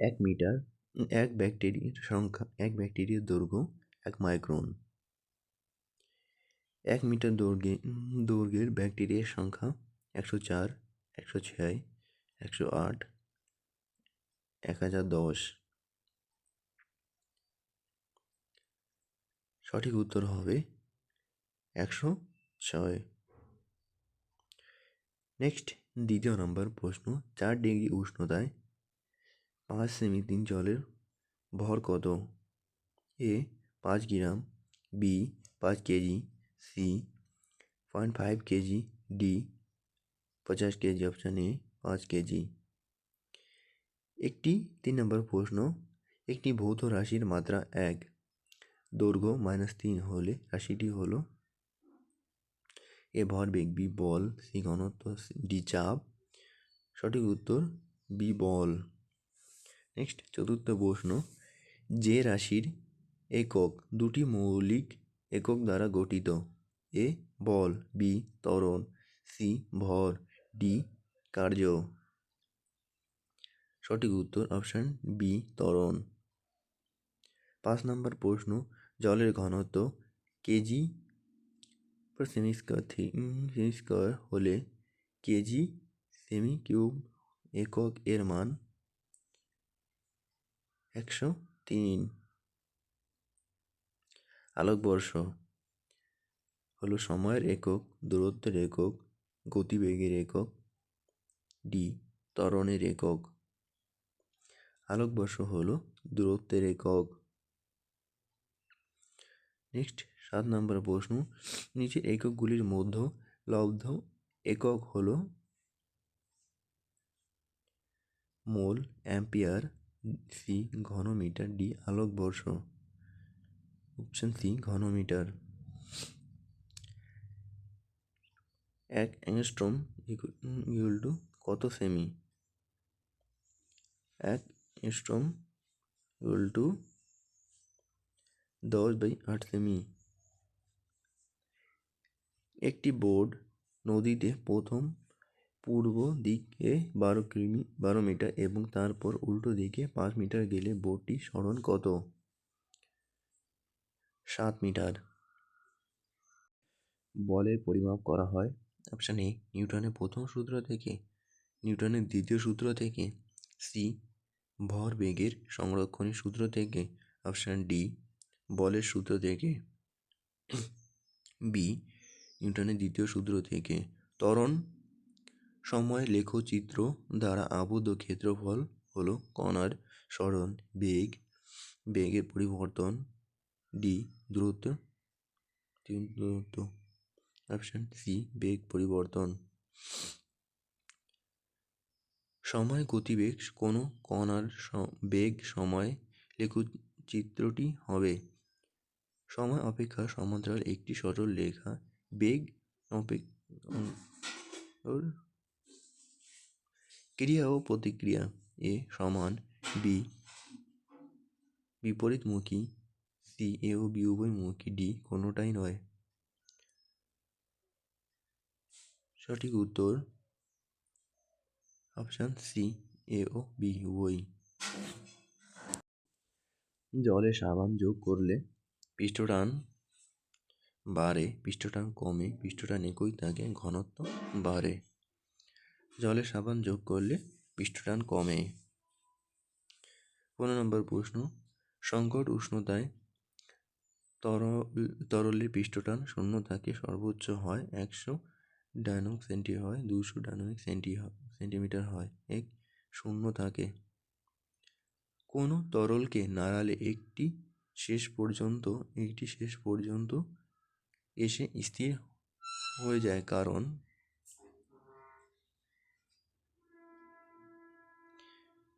এক মিটার, এক ব্যাকটেরিয়ার সংখ্যা, এক ব্যাকটেরিয়ার দৈর্ঘ্য, এক মাইক্রন। এক মিটার দৈর্ঘ্যে, দৈর্ঘ্যের ব্যাকটেরিয়ার সংখ্যা একশো চার, একশো ছয়, একশো আট, এক হাজার দশ। সঠিক উত্তর হবে একশো ছয়। নেক্সট, দ্বিতীয় নম্বর প্রশ্ন, চার ডিগ্রি উষ্ণতায় পাঁচ সেমি তিন জলের ভর কত? এ, পাঁচ গ্রাম, বি, পাঁচ KG, C, point five KG, D পঞ্চাশ কেজি, অপশান এ, পাঁচ কেজি। একটি তিন নম্বর প্রশ্ন, একটি ভৌত রাশির মাত্রা এক। দৈর্ঘ্য মাইনাস তিন হলে রাশিটি হলো? এ ভরবেগ বি, বল, সি, ঘনত্ব, ডি, চাপ। সঠিক উত্তর, বি, বল। নেক্সট চতুর্থ প্রশ্ন, যে রাশির একক দুটি মৌলিক একক দ্বারা গঠিত? এ, বল, বি, ত্বরণ, সি, ভর, ডি, কার্য। সঠিক উত্তর অপশান বি, ত্বরণ। পাঁচ নম্বর প্রশ্ন, জলের ঘনত্ব কেজি সেমি স্কোয়ার স্কোয়ার হলে কেজি সেমি কিউব একক এর মান একশো তিন আলোকবর্ষ হলো সময়ের একক, দূরত্বের একক, গতিবেগের একক ডি ত্বরণের একক। আলোকবর্ষ হলো দূরত্বের একক। নেক্সট, সাত নম্বর প্রশ্ন। নিচের এককগুলির মধ্যে লব্ধ একক হলো মোল, অ্যাম্পিয়ার সি ঘনমিটার ডি আলোকবর্ষ অপশন সি, ঘনমিটার। এক অ্যাংস্ট্রম ইকুয়াল টু কত সেমি? এক অ্যাংস্ট্রম ইকুয়াল টু দশ বাই আট সেমি। একটি বোর্ড নদীতে প্রথম পূর্ব দিকে বারো কিমি, বারো মিটার এবং তারপর উল্টো দিকে পাঁচ মিটার গেলে বোর্ডটি সরণ কত? সাত মিটার। বলের পরিমাপ করা হয় অপশান এ, নিউটনের প্রথম সূত্র থেকে, নিউটনের দ্বিতীয় সূত্র থেকে, সি, ভর বেগের সংরক্ষণের সূত্র থেকে, অপশান ডি, বলের সূত্র থেকে, বি, নিউটনের দ্বিতীয় সূত্র থেকে, ত্বরণ সময় লেখচিত্র দ্বারা আবদ্ধ ক্ষেত্রফল হলো কণার সরণ বেগ, বেগের পরিবর্তন ডি দ্রুত তিন, দূরত্ব, অপশান সি বেগ পরিবর্তন। সময় গতিবেগ কোনো কণার বেগ সময় লেখচিত্রটি হবে। সময় অপেক্ষা সমান্তরাল একটি সরল রেখা, বেগ ক্রিয়া ও প্রতিক্রিয়া এ সমান বি বিপরীতমুখী সি এ ও বি উভয়মুখী ডি কোনোটাই নয়। সঠিক উত্তর অপশান সি এ ও বি উভয়ই। জলে সাবান যোগ করলে পৃষ্ঠটান বাড়ে, পৃষ্ঠটান কমে, পৃষ্ঠটান একই থাকে, ঘনত্ব বাড়ে। জলে সাবান যোগ করলে পৃষ্ঠটান কমে। পনেরো নম্বর প্রশ্ন, সংকট উষ্ণতায় তরল, তরলের পৃষ্ঠটান শূন্য থাকে, সর্বোচ্চ হয় একশো ডায়নামিক সেন্টি, হয় দুশো ডায়নামিক সেন্টি সেন্টিমিটার হয়, এক শূন্য থাকে। কোনো তরলকে নাড়ালে একটি শেষ পর্যন্ত, একটি শেষ পর্যন্ত এসে স্থির হয়ে যায়, কারণ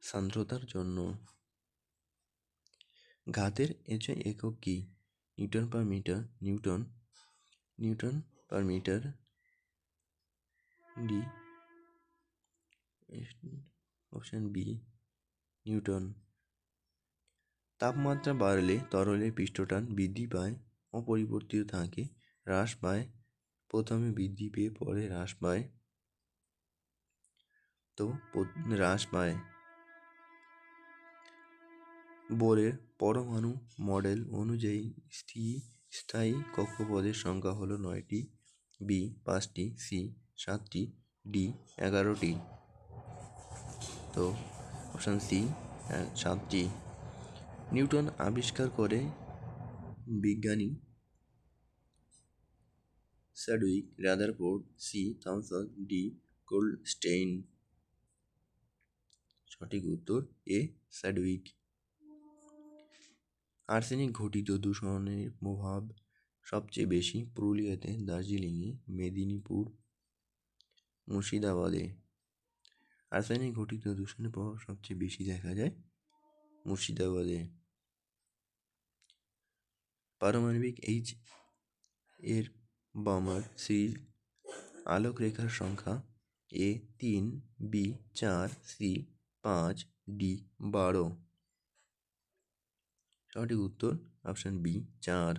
সান্দ্রতার জন্য। ঘাতের একক কি? Newton per metre, newton newton per metre D option B, newton. তাপমাত্রা বাড়লে তরলের পৃষ্ঠটান বৃদ্ধি পায়, অপরিবর্তিত থাকে, হ্রাস পায়, প্রথমে বৃদ্ধি পেয়ে পরে হ্রাস পায়। তো হ্রাস পায়। বোরের পরমাণু মডেল অনুযায়ী স্থি স্থায়ী কক্ষপথের সংখ্যা হলো নয়টি বি পাঁচটি সি সাতটি ডি এগারোটি। তো অপশান সি সাতটি। নিউটন আবিষ্কার করে বিজ্ঞানী Chadwick Rutherford C Thomson D Goldstein. সঠিক উত্তর, এ, স্যাডউইক। আর্সেনিক ঘটিত দূষণের প্রভাব সবচেয়ে বেশি পুরুলিয়াতে, দার্জিলিংয়ে, মেদিনীপুর, মুর্শিদাবাদে। আর্সেনিক ঘটিত দূষণের প্রভাব সবচেয়ে বেশি দেখা যায় মুর্শিদাবাদে। পারমাণবিক এইচ এর বামার সিরিজ আলোক রেখার সংখ্যা এ তিন, বি চার, সি পাঁচ, ডি বারো। সঠিক উত্তর অপশান বি চার।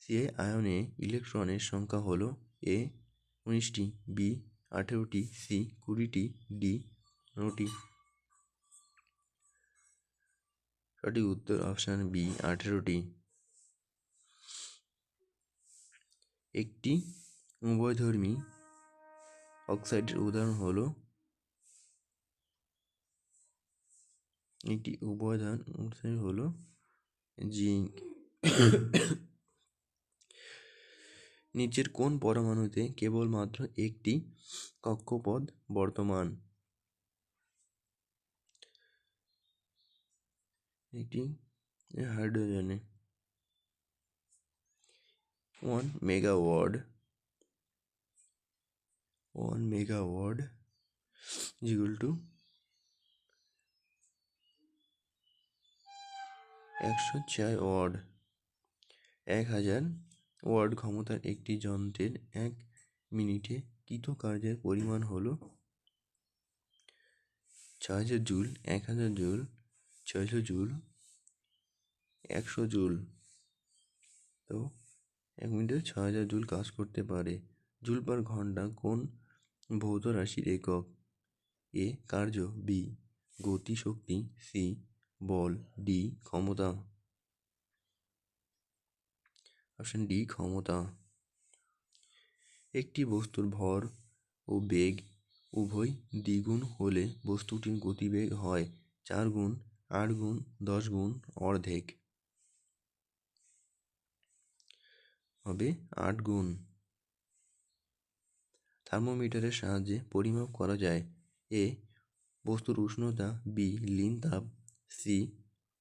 সি আয়নে ইলেকট্রনের সংখ্যা হলো এ উনিশটি বি আঠেরোটি সি কুড়িটি ডি নটি। সঠিক উত্তর অপশান বি আঠেরোটি। একটি উভয়ধর্মী অক্সাইডের উদাহরণ হলো একটি উপাদান হলো জিঙ্ক। নিচের কোন পরমাণুতে কেবলমাত্র একটি কক্ষপথ বর্তমান? একটি হাইড্রোজেনে। One megawatt one megawatt equal to একশো চার ওয়ার্ড। এক হাজার ওয়ার্ড ক্ষমতার একটি যন্ত্রের এক মিনিটে কৃতকার্যের পরিমাণ হলো ছয় হাজার জুল এক হাজার জুল, ছয়শো জুল, একশো জুল। তো এক মিনিটে ছ হাজার জুল কাজ করতে পারে। জুল পার ঘণ্টা কোন ভৌত রাশির একক? এ কার্য, বি গতি শক্তি সি বল ডি ক্ষমতা। অপশন ডি ক্ষমতা। একটি বস্তুর ভর ও বেগ উভয় দ্বিগুণ হলে বস্তুটির গতিবেগ হয় চার গুণ, আট গুণ, দশ গুণ, অর্ধেক। হবে আট গুণ। থার্মোমিটারের সাহায্যে পরিমাপ করা যায়। এ বস্তুর উষ্ণতা বি লিন তাপ সি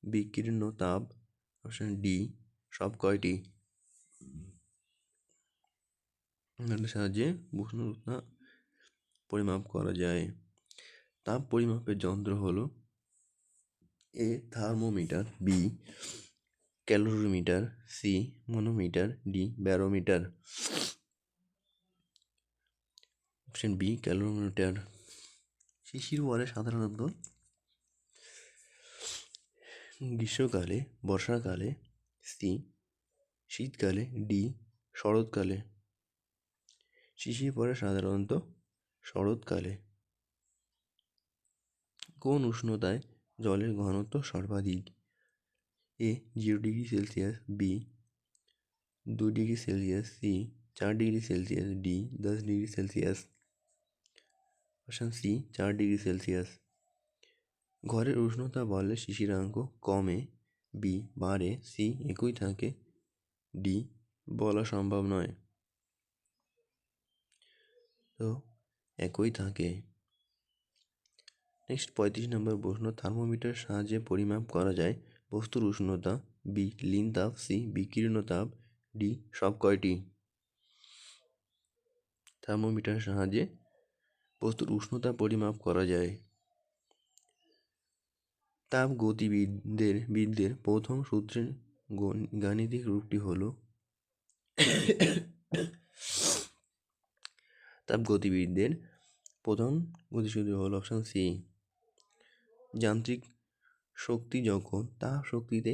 বিকীর্ণ তাপ অপশন ডি সব কয়টি? সাহায্যে উষ্ণতা পরিমাপ করা যায়। তাপ পরিমাপের যন্ত্র হলো A thermometer B calorimeter C manometer D barometer. Option B calorimeter. শিশির বলে সাধারণত গ্রীষ্মকালে, বর্ষাকালে সি শীতকালে, ডি, শরৎকালে। শিশির পড়ে সাধারণত শরৎকালে। কোন উষ্ণতায় জলের ঘনত্ব সর্বাধিক? A, zero degree Celsius, B দু ডিগ্রি সেলসিয়াস, সি, চার ডিগ্রি সেলসিয়াস, ডি, দশ ডিগ্রি সেলসিয়াস। অপশান সি, চার ডিগ্রি সেলসিয়াস। ঘরের উষ্ণতা বাড়লে শিশিরাঙ্ক কমে বি বাড়ে সি একই থাকে ডি বলা সম্ভব নয়। তো একই থাকে। নেক্সট পঁয়ত্রিশ নম্বর প্রশ্ন থার্মোমিটার সাহায্যে পরিমাপ করা যায়। বস্তুর উষ্ণতা বি লিন তাপ সি বিকীর্ণ তাপ ডি সব কয়টি? থার্মোমিটার সাহায্যে বস্তুর উষ্ণতা পরিমাপ করা যায়। তাপ গতিবিদদের, বিদদের প্রথম সূত্রের গাণিতিক রূপটি হল তাপ গতিবিদদের প্রথম গতিসূত্র হল অপশান সি। যান্ত্রিক শক্তি যখন তাপ শক্তিতে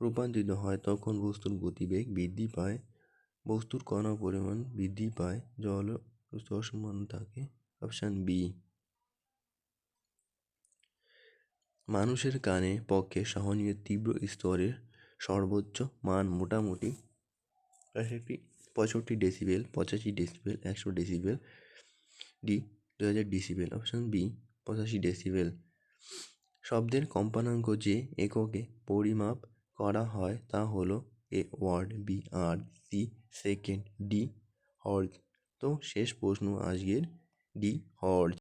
রূপান্তরিত হয়, তখন বস্তুর গতিবেগ বৃদ্ধি পায়, বস্তুর কণা পরিমাণ বৃদ্ধি পায়, জল অসমান থাকে অপশান বি। মানুষের কানে পক্ষে সহনীয় তীব্র স্তরের সর্বোচ্চ মান মোটামুটি পঁয়ষট্টি পঁয়ষট্টি ডেসিবেল পঁচাশি ডেসিবেল একশো ডেসিবেল ডি দু হাজার ডেসিবেল অপশান বি পঁচাশি ডেসিবেল শব্দের কম্পানাঙ্ক যে এককে পরিমাপ করা হয় তা হলো এ ওয়ার্ড বি আর সি সেকেন্ড ডি হর্জ তো শেষ প্রশ্ন আজকের ডি হর্জ